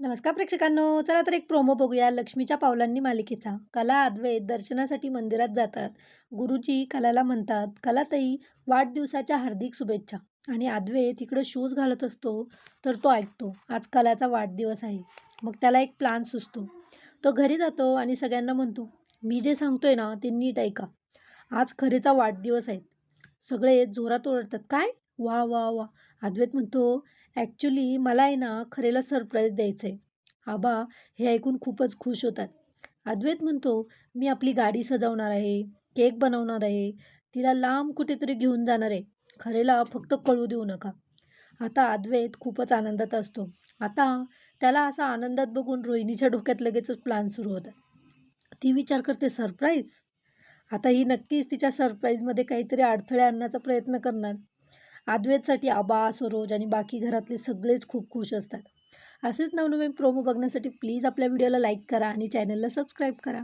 नमस्कार प्रेक्षकांनो चला तर एक प्रोमो बघूया लक्ष्मीच्या पावलांनी मालिकेचा. कला अद्वैत दर्शनासाठी मंदिरात जातात. गुरुजी कलाला म्हणतात कलाताई वाढदिवसाच्या हार्दिक शुभेच्छा. आणि अद्वैत इकडं शूज घालत असतो तर तो ऐकतो आज कलाचा वाढदिवस आहे. मग त्याला एक प्लान सुचतो. तो घरी जातो आणि सगळ्यांना म्हणतो मी जे सांगतोय ना ते नीट ऐका. आज खरेचा वाढदिवस आहे. सगळे जोरात ओरडतात काय? वा वा वा. अद्वैत म्हणतो ॲक्च्युली मला आहे ना खरेला सरप्राईज द्यायचं आहे आबा हे ऐकून खूपच खुश होतात. अद्वैत म्हणतो मी आपली गाडी सजवणार आहे केक बनवणार आहे तिला लांब कुठेतरी घेऊन जाणार आहे. खरेला फक्त कळू देऊ नका. आता अद्वैत खूपच आनंदात असतो. आता त्याला असा आनंदात बघून रोहिणीच्या डोक्यात लगेचच प्लॅन सुरू होतात. ती विचार करते सरप्राईज आता ही नक्कीच तिच्या सरप्राईजमध्ये काहीतरी अडथळे आणण्याचा प्रयत्न करणार. अद्वैतसाठी आबा सरोज आणि बाकी घरातले सगळेच खूप खुश असतात. असेच नवनवीन प्रोमो बघण्यासाठी प्लीज आपल्या व्हिडिओला लाईक करा आणि चॅनलला सबस्क्राईब करा.